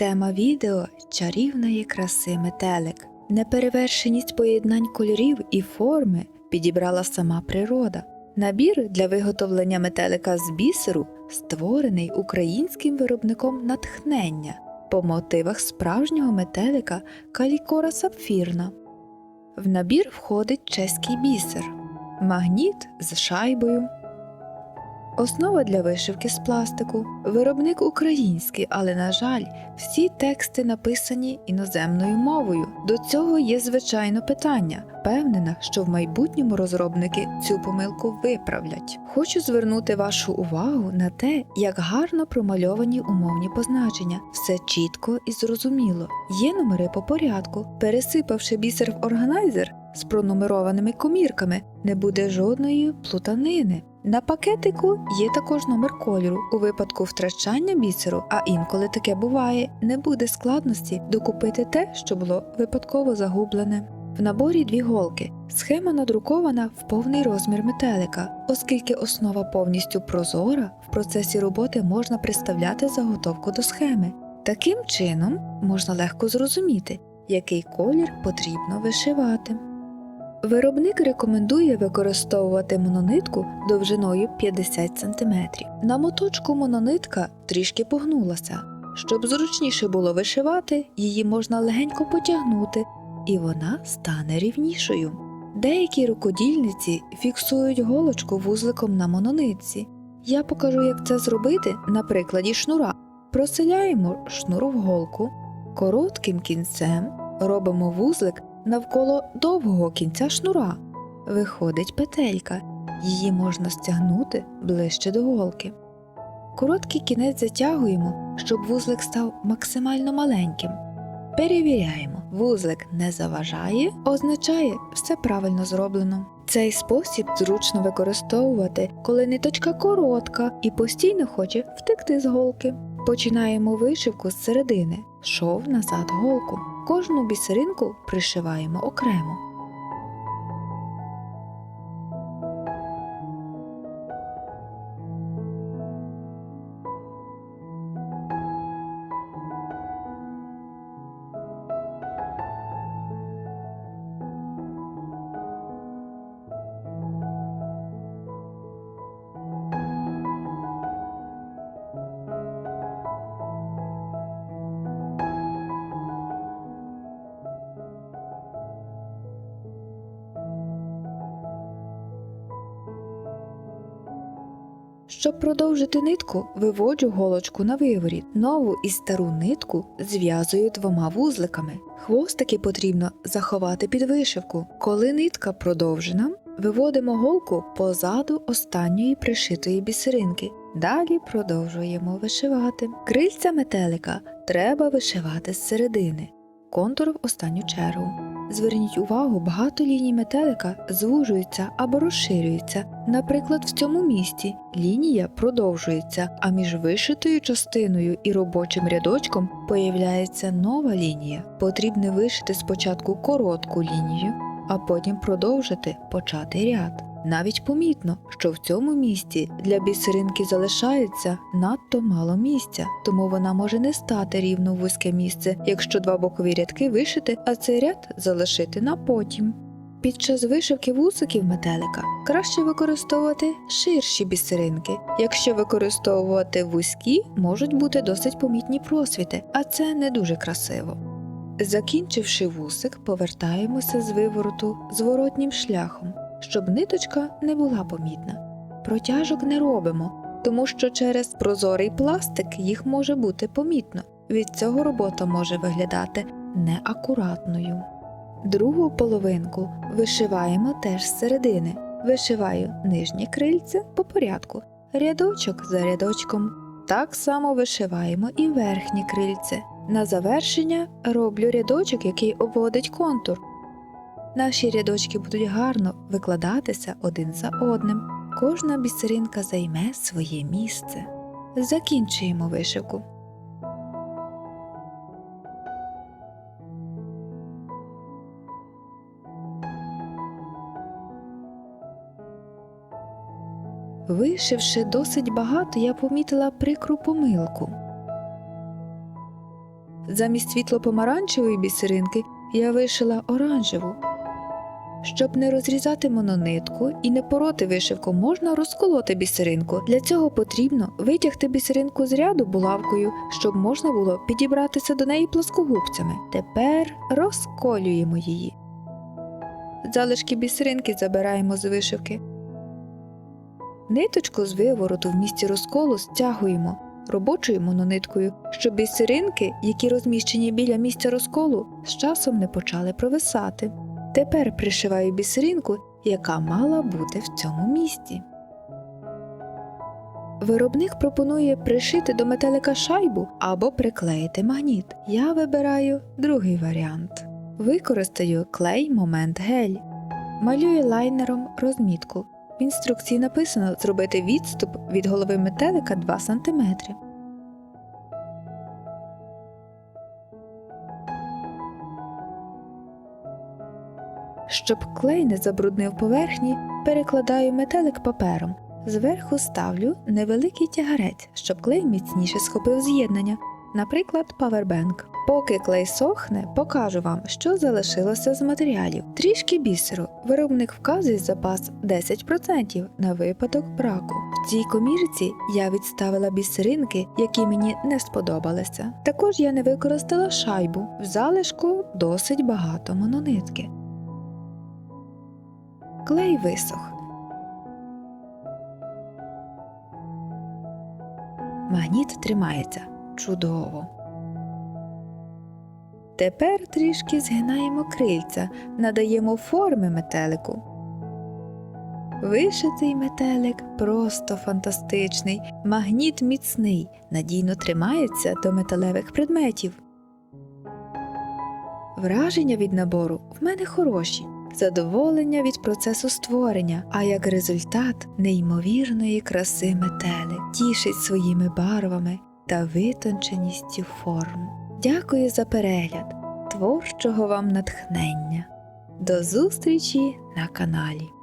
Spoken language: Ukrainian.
Тема відео чарівної краси метелик. Неперевершеність поєднань кольорів і форми підібрала сама природа. Набір для виготовлення метелика з бісеру створений українським виробником натхнення по мотивах справжнього метелика калікора сапфірна. В набір входить чеський бісер, магніт з шайбою, Основа для вишивки з пластику. Виробник український, але, на жаль, всі тексти написані іноземною мовою. До цього є звичайно питання. Впевнена, що в майбутньому розробники цю помилку виправлять. Хочу звернути вашу увагу на те, як гарно промальовані умовні позначення. Все чітко і зрозуміло. Є номери по порядку. Пересипавши бісер в органайзер з пронумерованими комірками, не буде жодної плутанини. На пакетику є також номер кольору. У випадку втрачання бісеру, а інколи таке буває, не буде складності докупити те, що було випадково загублене. В наборі дві голки. Схема надрукована в повний розмір метелика, оскільки основа повністю прозора, в процесі роботи можна представляти заготовку до схеми. Таким чином можна легко зрозуміти, який колір потрібно вишивати. Виробник рекомендує використовувати мононитку довжиною 50 см. На моточку мононитка трішки погнулася. Щоб зручніше було вишивати, її можна легенько потягнути, і вона стане рівнішою. Деякі рукодільниці фіксують голочку вузликом на мононитці. Я покажу, як це зробити на прикладі шнура. Проселяємо шнур в голку, коротким кінцем робимо вузлик навколо довгого кінця шнура. Виходить петелька, її можна стягнути ближче до голки. Короткий кінець затягуємо, щоб вузлик став максимально маленьким. Перевіряємо, вузлик не заважає, означає все правильно зроблено. Цей спосіб зручно використовувати, коли ниточка коротка і постійно хоче втекти з голки. Починаємо вишивку з середини, шов назад голку. Кожну бісеринку пришиваємо окремо. Щоб продовжити нитку, виводжу голочку на виворіт. Нову і стару нитку зв'язую двома вузликами. Хвостики потрібно заховати під вишивку. Коли нитка продовжена, виводимо голку позаду останньої пришитої бісеринки. Далі продовжуємо вишивати. Крильця метелика треба вишивати з середини, контур в останню чергу. Зверніть увагу, багато ліній метелика звужуються або розширюються. Наприклад, в цьому місці лінія продовжується, а між вишитою частиною і робочим рядочком появляється нова лінія. Потрібно вишити спочатку коротку лінію, а потім продовжити початий ряд. Навіть помітно, що в цьому місці для бісеринки залишається надто мало місця, тому вона може не стати рівно вузьке місце, якщо два бокові рядки вишити, а цей ряд залишити на потім. Під час вишивки вусиків метелика краще використовувати ширші бісеринки. Якщо використовувати вузькі, можуть бути досить помітні просвіти, а це не дуже красиво. Закінчивши вусик, повертаємося з вивороту зворотнім шляхом щоб ниточка не була помітна. Протяжок не робимо, тому що через прозорий пластик їх може бути помітно. Від цього робота може виглядати неакуратною. Другу половинку вишиваємо теж з середини. Вишиваю нижнє крильце по порядку, рядочок за рядочком. Так само вишиваємо і верхнє крильце. На завершення роблю рядочок, який обводить контур. Наші рядочки будуть гарно викладатися один за одним. Кожна бісеринка займе своє місце. Закінчуємо вишивку. Вишивши досить багато, я помітила прикру помилку. Замість світло-помаранчевої бісеринки я вишила оранжеву. Щоб не розрізати мононитку і не пороти вишивку, можна розколоти бісеринку. Для цього потрібно витягти бісеринку з ряду булавкою, щоб можна було підібратися до неї плоскогубцями. Тепер розколюємо її. Залишки бісеринки забираємо з вишивки. Ниточку з вивороту в місці розколу стягуємо робочою монониткою, щоб бісеринки, які розміщені біля місця розколу, з часом не почали провисати. Тепер пришиваю бісеринку, яка мала бути в цьому місці. Виробник пропонує пришити до метелика шайбу або приклеїти магніт. Я вибираю другий варіант. Використаю клей момент гель. Малюю лайнером розмітку. В інструкції написано зробити відступ від голови метелика 2 см. Щоб клей не забруднив поверхні, перекладаю метелик папером. Зверху ставлю невеликий тягарець, щоб клей міцніше схопив з'єднання, наприклад, павербенк. Поки клей сохне, покажу вам, що залишилося з матеріалів. Трішки бісеру. Виробник вказує запас 10% на випадок браку. В цій комірці я відставила бісеринки, які мені не сподобалися. Також я не використала шайбу. В залишку досить багато мононитки. Клей висох. Магніт тримається чудово. Тепер трішки згинаємо крильця, надаємо форми метелику. Вишитий метелик просто фантастичний, магніт міцний, надійно тримається до металевих предметів. Враження від набору в мене хороші, задоволення від процесу створення, а як результат неймовірної краси метели, тішить своїми барвами та витонченістю форм. Дякую за перегляд, творчого вам натхнення. До зустрічі на каналі.